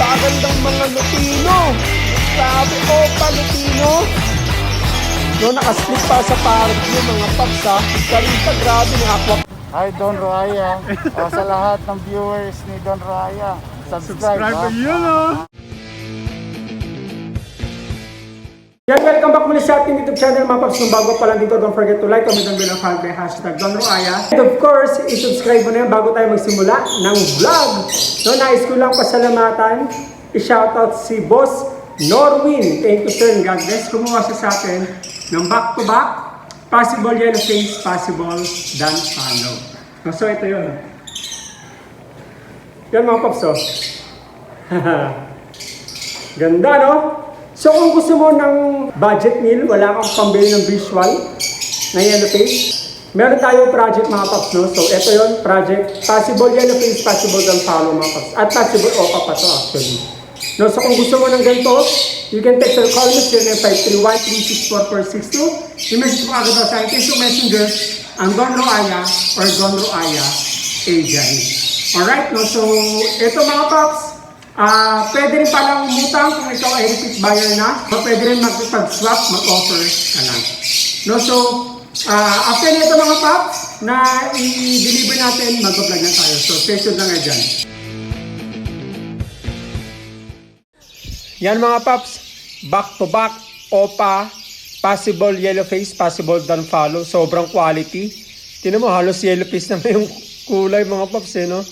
napakagandang mga Lutino. Sabi ko pa, Lutino. No, nakasplit pa sa park yung mga paps ha. Kalita, grabe ng aqua. Hi Don Raya. o, sa lahat ng viewers ni Don Raya, subscribe, ha? yun oh. Yan, welcome back muli sa ating YouTube channel mga paps. Kung bago pa lang dito, don't forget to like, comment, and bell ang by hashtag Don Roaya. And of course, i-subscribe mo na yan bago tayo magsimula ng vlog. No, nais ko lang pasalamatan. I-shoutout si Boss Norwin. Thank you sir God bless. Kumuha siya sa atin ng back-to-back. Possible yellow face, possible dan follow. No, so ito yun. Yan mga paps oh. Ganda, no? So kung gusto mo ng budget meal, wala kang pambili ng visual na yellow face, meron tayong project mga paps, no? So ito yon project, possible yellow face, possible don't follow mga paps. At possible opa pa to actually. No, so kung gusto mo ng ganito, you can text or call me 0953-1364462. I-message mo agad sa akin Facebook Messenger ang Don Roaya or Don Roaya Ajay. Alright, no? So, ito mga paps, Ah, pwede rin palang umutang kung ikaw ay repeat buyer na. O pwede rin mag-swap, mag-offer ka lang. No, so, ah, after nito mga paps, na i-deliver natin, mag-vlog na tayo. So, stay lang nga dyan. Yan mga paps, back to back, OPA, possible yellow face, possible don't follow, sobrang quality. Tinan mo, halos yellow face na yung kulay mga paps eh, no?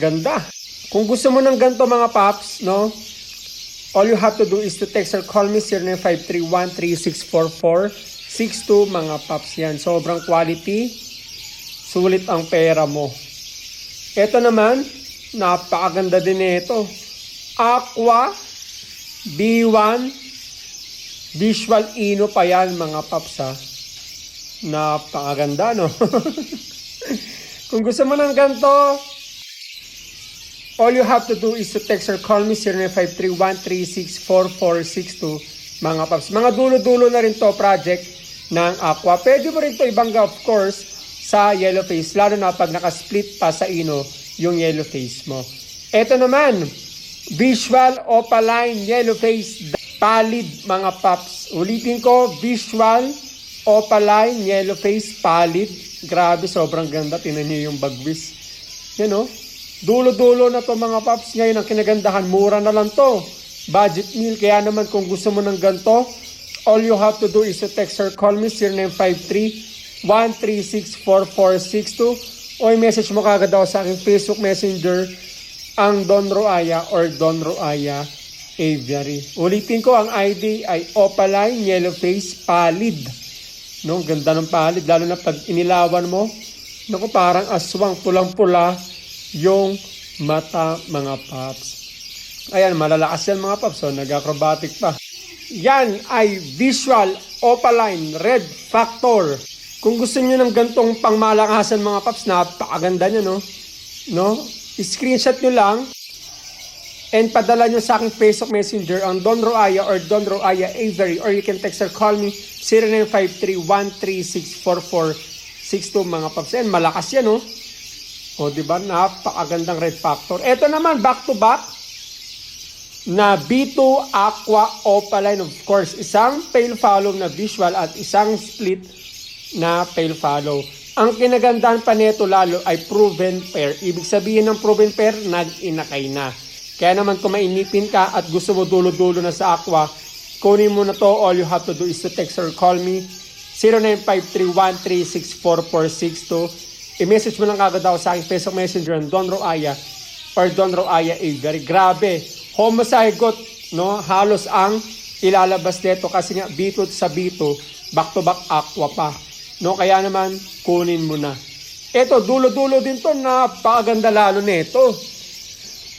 Ganda. Kung gusto mo ng ganito mga paps, no? All you have to do is to text or call me 0953-1364462 mga paps yan. Sobrang quality. Sulit ang pera mo. Ito naman, napakaganda din ito. Aqua B1 Visual Ino pa yan mga paps ha. Napakaganda no? Kung gusto mo ng ganito, All you have to do is to text or call me 0953-1364462 mga paps. Mga dulo-dulo na rin to project ng Aqua. Pwede mo rin to ibangga of course sa yellow face lalo na pag naka-split pa sa ino yung yellow face mo. Ito naman, visual opaline yellow face pallid mga paps. Ulitin ko, visual opaline yellow face pallid. Grabe, sobrang ganda. Tinan niyo yung bagwis. Yan o. Dulo-dulo na to mga paps. Ngayon ang kinagandahan, mura na lang to. Budget meal. Kaya naman kung gusto mo ng ganito, all you have to do is to text or call me 0953-1364462 o i-message mo kagad ako sa aking Facebook Messenger ang Don Roaya or Don Roaya Aviary. Ulitin ko, ang ID ay Opaline Yellow Face Pallid. No, ganda ng pallid, lalo na pag inilawan mo. Naku, parang aswang pulang-pula yung mata mga paps. Ayan, malalakas yan mga paps. So, nag-acrobatic pa. Yan ay visual opaline red factor. Kung gusto niyo ng gantong pangmalakasan mga paps, napakaganda niya, no? No? I-screenshot nyo lang and padala nyo sa aking Facebook Messenger ang Don Roaya or Don Roaya Avery or you can text or call me 0953-1364462 mga paps. And malakas yan, no? O, di ba? Napakagandang red factor. Ito naman, back to back, na B2 Aqua Opaline. Of course, isang pale follow na visual at isang split na pale follow. Ang kinagandahan pa nito lalo ay proven pair. Ibig sabihin ng proven pair, nag-inakay na. Kaya naman kung mainipin ka at gusto mo dulo-dulo na sa Aqua, kunin mo na to. All you have to do is to text or call me 0953-1364462 i-message mo lang kagad ako sa aking Facebook Messenger ng Don Roaya or Don Roaya Avery. Grabe, homozygote, no? Halos ang ilalabas nito kasi nga B2 sa B2, back to back aqua pa. No, kaya naman kunin mo na. Ito, dulo-dulo din to, napakaganda lalo nito.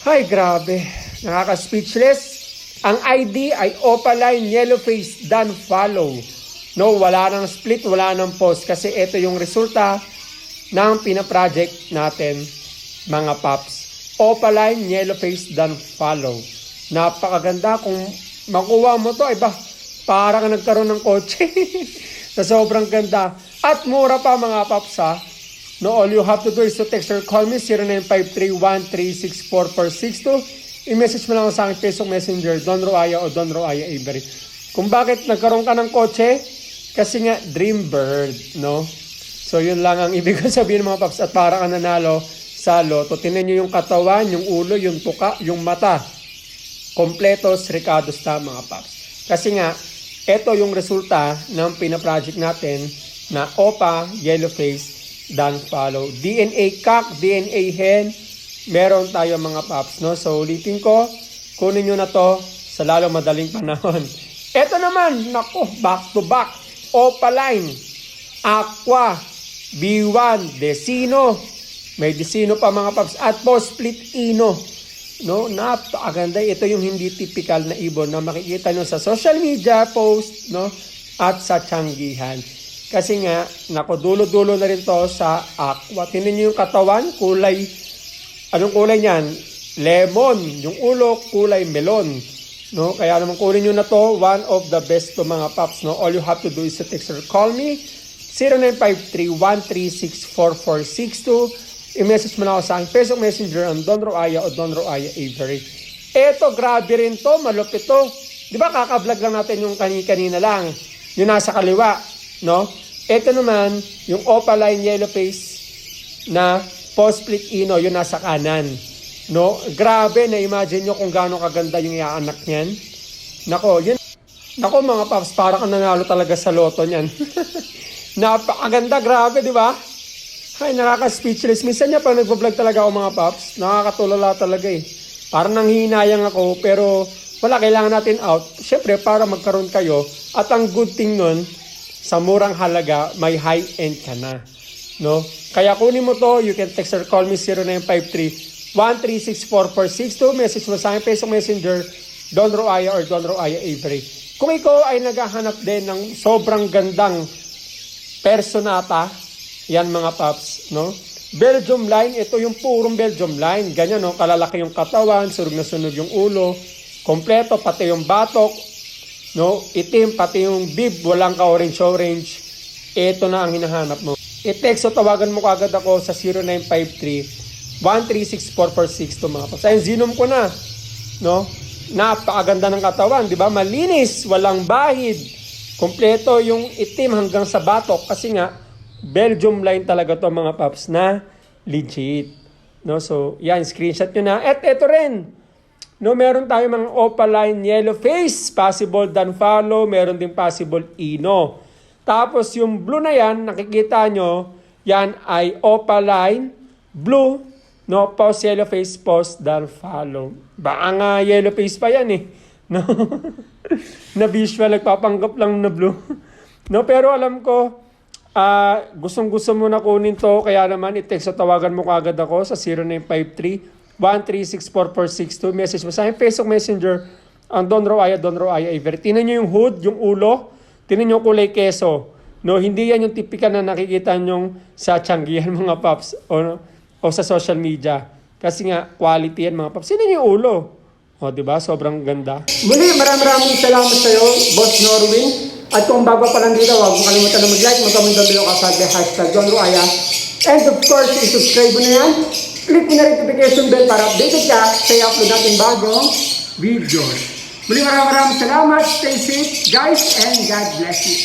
Ay, grabe. Nakaka-speechless. Ang ID ay Opaline Yellow Face Done Follow. No, wala nang split, wala nang post kasi ito yung resulta ng pina-project natin, mga paps. Opaline Yellow Face Done Follow. Napakaganda kung makuha mo to, ay ba, parang nagkaroon ng kotse. sa sobrang ganda. At mura pa mga paps ha. No, all you have to do is to text or call me 0953-1364462. i-message mo lang sa akin Facebook Messenger, Don Roaya o Don Roaya Avery. Kung bakit nagkaroon ka ng kotse, kasi nga dream bird, no? So yun lang ang ibig sabihin mga paps at para ka nanalo sa loto. Tinan nyo yung katawan, yung ulo, yung tuka, yung mata. Kompletos, ricados na mga paps. Kasi nga, ito yung resulta ng pina-project natin na OPA, yellow face, dan follow. DNA cock, DNA hen, meron tayo mga paps. No? So ulitin ko, kunin nyo na to sa lalo madaling panahon. Ito naman, nako, back to back. Opaline, Aqua, B1, Desino, may Desino pa mga paps, at po split Ino. No, napakaganda. Ito yung hindi typical na ibon na makikita nyo sa social media post, no, at sa tiyanggihan. Kasi nga, nako, dulo-dulo na rin to sa aqua. Tingnan nyo yung katawan, kulay, anong kulay niyan? Lemon. Yung ulo, kulay melon. No? Kaya naman kunin nyo na to, one of the best to mga paps. No? All you have to do is to text or call me, 0953-136-4462. I-message mo na ako sa aking Facebook Messenger ang Don Roaya o Don Roaya Avery. Eto, grabe rin to, malupit to. Di ba kaka-vlog lang natin yung kani-kanina lang, yung nasa kaliwa, no? Ito naman, yung opaline yellow face na post-split ino, yung nasa kanan. No? Grabe, na-imagine nyo kung gaano kaganda yung iaanak niyan. Nako, yun. Nako mga paps, parang ang nanalo talaga sa loto niyan. Napakaganda, grabe, di ba? Ay, nakaka-speechless. Minsan niya pag nagpa-vlog talaga ako mga paps, nakakatulala talaga eh. Parang nanghihinayang ako, pero wala, kailangan natin out. Siyempre, para magkaroon kayo. At ang good thing nun, sa murang halaga, may high-end ka na. No? Kaya kunin mo to, you can text or call me 0953 1364462. Message mo sa akin, Facebook Messenger, Don Roaya or Don Roaya Avery. Kung ikaw ay naghahanap din ng sobrang gandang personata, yan mga paps, no? Belgium line, ito yung purong Belgium line. Ganyan, no? Kalalaki yung katawan, sunog na sunog yung ulo, kompleto, pati yung batok, no? Itim, pati yung bib, walang ka-orange-orange. Ito na ang hinahanap mo. I-text o tawagan mo kagad ako sa 0953 1364462 mga paps. Ayun, zinom ko na. No? Napakaganda ng katawan, di ba? Malinis, walang bahid. Kompleto yung itim hanggang sa batok kasi nga Belgium line talaga to mga paps na legit. No? So, yan, screenshot nyo na. At ito rin. No, meron tayo mga opaline yellow face, possible dan follow, meron din possible ino. Tapos yung blue na yan, nakikita nyo, yan ay opaline blue, no, post yellow face, post dan follow. Baka nga yellow face pa yan eh. No? na visual, nagpapanggap lang na blue. no, pero alam ko, ah gustong gusto mo na kunin to, kaya naman i-text o tawagan mo kagad ako sa 0953 1364462. Message mo sa akin, Facebook Messenger, ang Don Roaya, Don Roaya Avery. Tinan nyo yung hood, yung ulo, tinan nyo kulay keso. No, hindi yan yung tipikal na nakikita nyo sa Changian mga paps o, o sa social media. Kasi nga, quality yan mga paps. Nyo yung ulo. O, di ba? Sobrang ganda. Muli, maraming maraming salamat sa Boss Norwin. At kung bago pa lang dito, huwag mo kalimutan na mag-like, mag-comment down below kasag hashtag John Roaya. And of course, i-subscribe mo na yan. Click mo na notification bell para updated ka sa i-upload natin bagong video. Muli maraming maraming salamat. Stay safe, guys, and God bless you.